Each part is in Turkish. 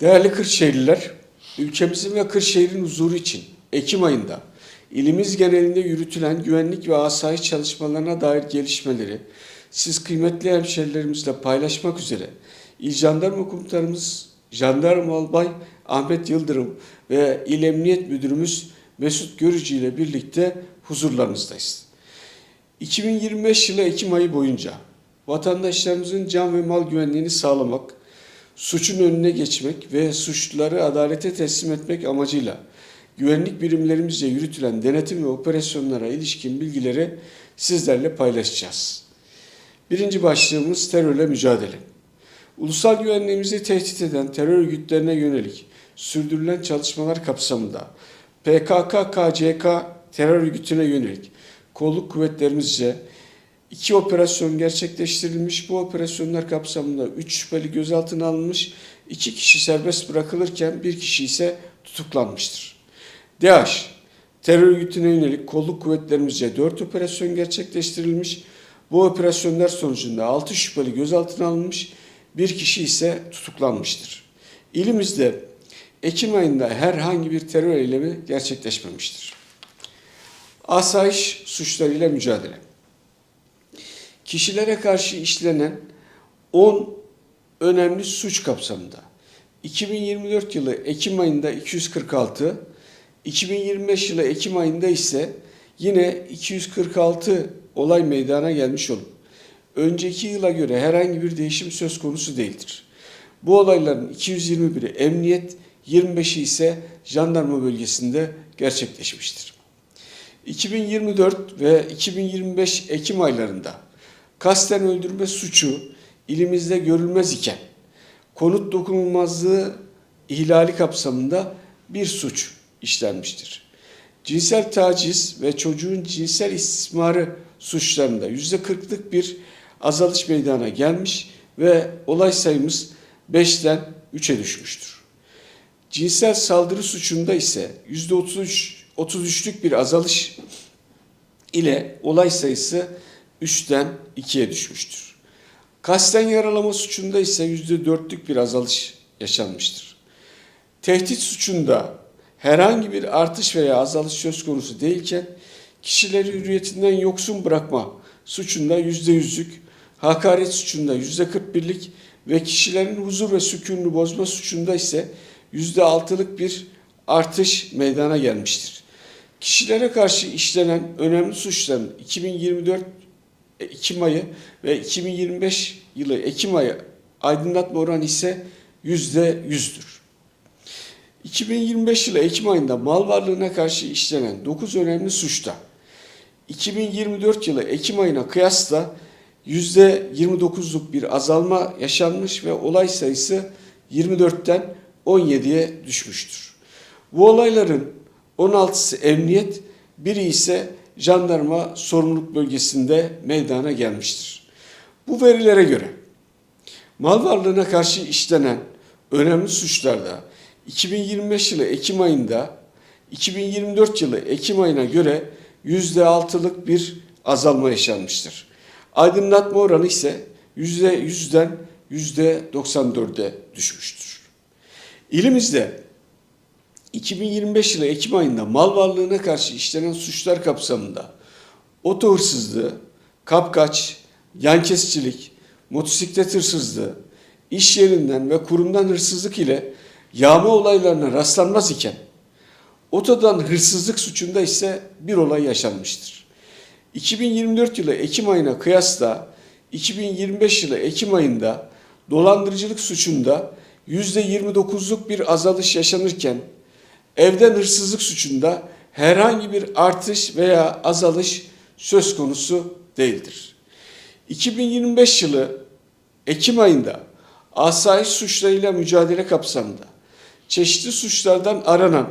Değerli Kırşehirliler, ülkemizin ve Kırşehir'in huzuru için Ekim ayında ilimiz genelinde yürütülen güvenlik ve asayiş çalışmalarına dair gelişmeleri siz kıymetli hemşerilerimizle paylaşmak üzere İl Jandarma Komutanımız Jandarma Albay Ahmet Yıldırım ve İl Emniyet Müdürümüz Mesut Görücü ile birlikte huzurlarınızdayız. 2025 yılı Ekim ayı boyunca vatandaşlarımızın can ve mal güvenliğini sağlamak, suçun önüne geçmek ve suçluları adalete teslim etmek amacıyla güvenlik birimlerimizce yürütülen denetim ve operasyonlara ilişkin bilgileri sizlerle paylaşacağız. Birinci başlığımız terörle mücadele. Ulusal güvenliğimizi tehdit eden terör örgütlerine yönelik sürdürülen çalışmalar kapsamında PKK-KCK terör örgütüne yönelik kolluk kuvvetlerimizce iki operasyon gerçekleştirilmiş. Bu operasyonlar kapsamında 3 şüpheli gözaltına alınmış, 2 kişi serbest bırakılırken bir kişi ise tutuklanmıştır. DAEŞ terör örgütüne yönelik kolluk kuvvetlerimizce 4 operasyon gerçekleştirilmiş. Bu operasyonlar sonucunda 6 şüpheli gözaltına alınmış, bir kişi ise tutuklanmıştır. İlimizde Ekim ayında herhangi bir terör eylemi gerçekleşmemiştir. Asayiş suçlarıyla mücadele. Kişilere karşı işlenen 10 önemli suç kapsamında 2024 yılı Ekim ayında 246, 2025 yılı Ekim ayında ise yine 246 olay meydana gelmiş olup önceki yıla göre herhangi bir değişim söz konusu değildir. Bu olayların 221'i emniyet, 25'i ise jandarma bölgesinde gerçekleşmiştir. 2024 ve 2025 Ekim aylarında kasten öldürme suçu ilimizde görülmez iken konut dokunulmazlığı ihlali kapsamında bir suç işlenmiştir. Cinsel taciz ve çocuğun cinsel istismarı suçlarında %40'lık bir azalış meydana gelmiş ve olay sayımız 5'ten 3'e düşmüştür. Cinsel saldırı suçunda ise %33 33'lük bir azalış ile olay sayısı 3'ten 2'ye düşmüştür. Kasten yaralama suçunda ise %4'lük bir azalış yaşanmıştır. Tehdit suçunda herhangi bir artış veya azalış söz konusu değilken kişileri hürriyetinden yoksun bırakma suçunda %100'lük, hakaret suçunda %41'lik ve kişilerin huzur ve sükununu bozma suçunda ise %6'lık bir artış meydana gelmiştir. Kişilere karşı işlenen önemli suçların 2024 Ekim ayı ve 2025 yılı Ekim ayı aydınlatma oranı ise %100'dür. 2025 yılı Ekim ayında mal varlığına karşı işlenen 9 önemli suçta 2024 yılı Ekim ayına kıyasla %29'luk bir azalma yaşanmış ve olay sayısı 24'ten 17'ye düşmüştür. Bu olayların 16'sı emniyet, biri ise jandarma sorumluluk bölgesinde meydana gelmiştir. Bu verilere göre mal varlığına karşı işlenen önemli suçlarda 2025 yılı Ekim ayında 2024 yılı Ekim ayına göre %6'lık bir azalma yaşanmıştır. Aydınlatma oranı ise %100'den %94'e düşmüştür. İlimizde 2025 yılı Ekim ayında mal varlığına karşı işlenen suçlar kapsamında oto hırsızlığı, kapkaç, yan kesicilik, motosiklet hırsızlığı, iş yerinden ve kurumdan hırsızlık ile yağma olaylarına rastlanmaz iken otodan hırsızlık suçunda ise bir olay yaşanmıştır. 2024 yılı Ekim ayına kıyasla 2025 yılı Ekim ayında dolandırıcılık suçunda %29'luk bir azalış yaşanırken evden hırsızlık suçunda herhangi bir artış veya azalış söz konusu değildir. 2025 yılı Ekim ayında asayiş suçlarıyla mücadele kapsamında çeşitli suçlardan aranan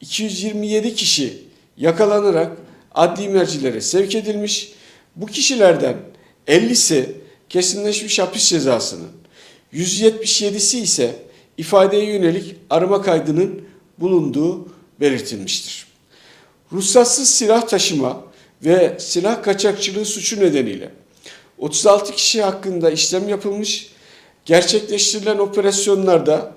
227 kişi yakalanarak adli mercilere sevk edilmiş. Bu kişilerden 50'si kesinleşmiş hapis cezasının, 177'si ise ifadeye yönelik arama kaydının bulunduğu belirtilmiştir. Ruhsatsız silah taşıma ve silah kaçakçılığı suçu nedeniyle 36 kişi hakkında işlem yapılmış, gerçekleştirilen operasyonlarda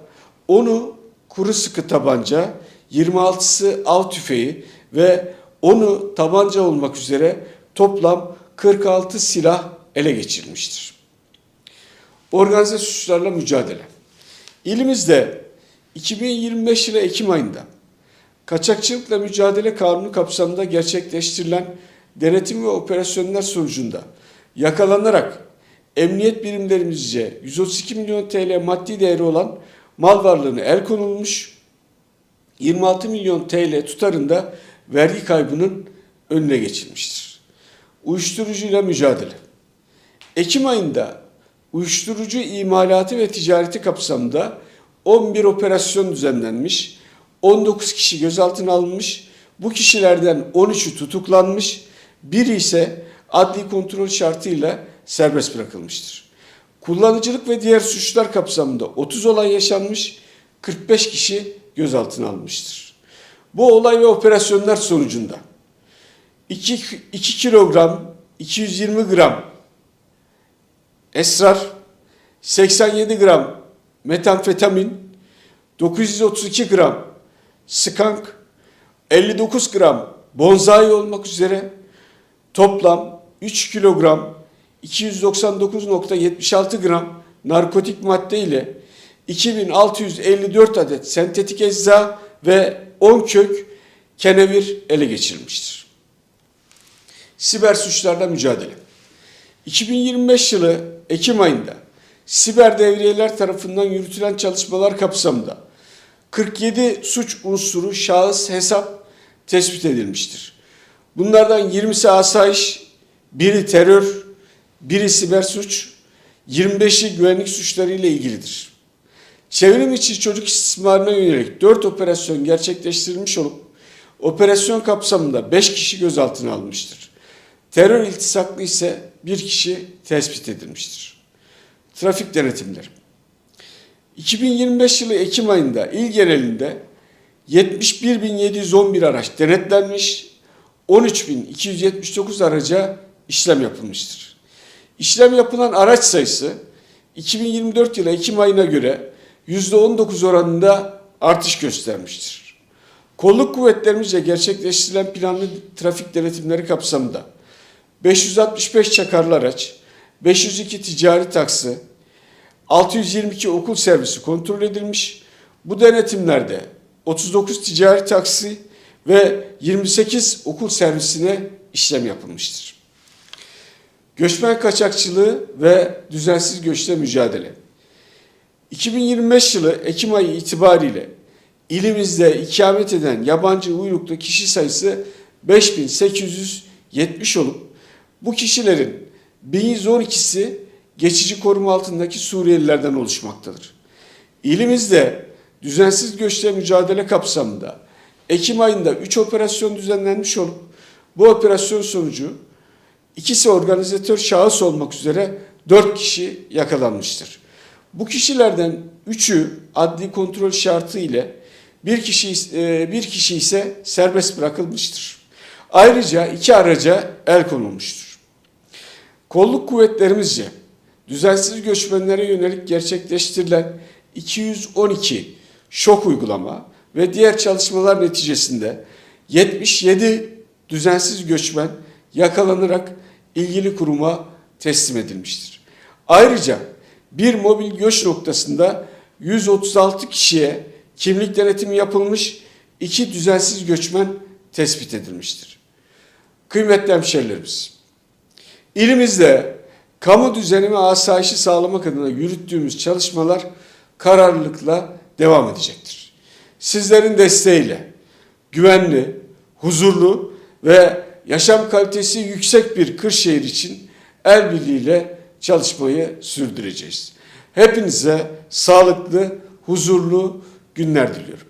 10'u kuru sıkı tabanca, 26'sı av tüfeği ve 10'u tabanca olmak üzere toplam 46 silah ele geçirilmiştir. Organize suçlarla mücadele. İlimizde 2025 yılı Ekim ayında kaçakçılıkla mücadele kanunu kapsamında gerçekleştirilen denetim ve operasyonlar sonucunda yakalanarak emniyet birimlerimizce 132 milyon TL maddi değeri olan mal varlığını el konulmuş, 26 milyon TL tutarında vergi kaybının önüne geçilmiştir. Uyuşturucuyla mücadele. Ekim ayında uyuşturucu imalatı ve ticareti kapsamında 11 operasyon düzenlenmiş, 19 kişi gözaltına alınmış, bu kişilerden 13'ü tutuklanmış, biri ise adli kontrol şartıyla serbest bırakılmıştır. Kullanıcılık ve diğer suçlar kapsamında 30 olay yaşanmış, 45 kişi gözaltına alınmıştır. Bu olay ve operasyonlar sonucunda 2, 2 kilogram 220 gram esrar, 87 gram metamfetamin, 932 gram skank, 59 gram bonzai olmak üzere toplam 3 kilogram 299.76 gram narkotik madde ile 2654 adet sentetik ecza ve 10 kök kenevir ele geçirilmiştir. Siber suçlarla mücadele. 2025 yılı Ekim ayında siber devriyeler tarafından yürütülen çalışmalar kapsamında 47 suç unsuru şahıs hesap tespit edilmiştir. Bunlardan 20'si asayiş, biri terör, biri siber suç, 25'i güvenlik suçları ile ilgilidir. Çevrim içi çocuk istismarına yönelik 4 operasyon gerçekleştirilmiş olup operasyon kapsamında 5 kişi gözaltına alınmıştır. Terör iltisaklı ise bir kişi tespit edilmiştir. Trafik denetimleri. 2025 yılı Ekim ayında il genelinde 71.711 araç denetlenmiş, 13.279 araca işlem yapılmıştır. İşlem yapılan araç sayısı 2024 yılı Ekim ayına göre %19 oranında artış göstermiştir. Kolluk kuvvetlerimizce gerçekleştirilen planlı trafik denetimleri kapsamında 565 çakarlı araç, 502 ticari taksi, 622 okul servisi kontrol edilmiş. Bu denetimlerde 39 ticari taksi ve 28 okul servisine işlem yapılmıştır. Göçmen kaçakçılığı ve düzensiz göçle mücadele. 2025 yılı Ekim ayı itibariyle ilimizde ikamet eden yabancı uyruklu kişi sayısı 5870 olup bu kişilerin 1112'si geçici koruma altındaki Suriyelilerden oluşmaktadır. İlimizde düzensiz göçle mücadele kapsamında Ekim ayında 3 operasyon düzenlenmiş olup bu operasyon sonucu ikisi organizatör şahıs olmak üzere 4 kişi yakalanmıştır. Bu kişilerden 3'ü adli kontrol şartı ile bir kişi e, bir kişi ise serbest bırakılmıştır. Ayrıca iki araca el konulmuştur. Kolluk kuvvetlerimizce düzensiz göçmenlere yönelik gerçekleştirilen 212 şok uygulama ve diğer çalışmalar neticesinde 77 düzensiz göçmen yakalanarak ilgili kuruma teslim edilmiştir. Ayrıca bir mobil göç noktasında 136 kişiye kimlik denetimi yapılmış, iki düzensiz göçmen tespit edilmiştir. Kıymetli hemşerilerimiz, ilimizde kamu düzeni ve asayişi sağlamak adına yürüttüğümüz çalışmalar kararlılıkla devam edecektir. Sizlerin desteğiyle güvenli, huzurlu ve yaşam kalitesi yüksek bir Kırşehir için el birliğiyle çalışmayı sürdüreceğiz. Hepinize sağlıklı, huzurlu günler diliyorum.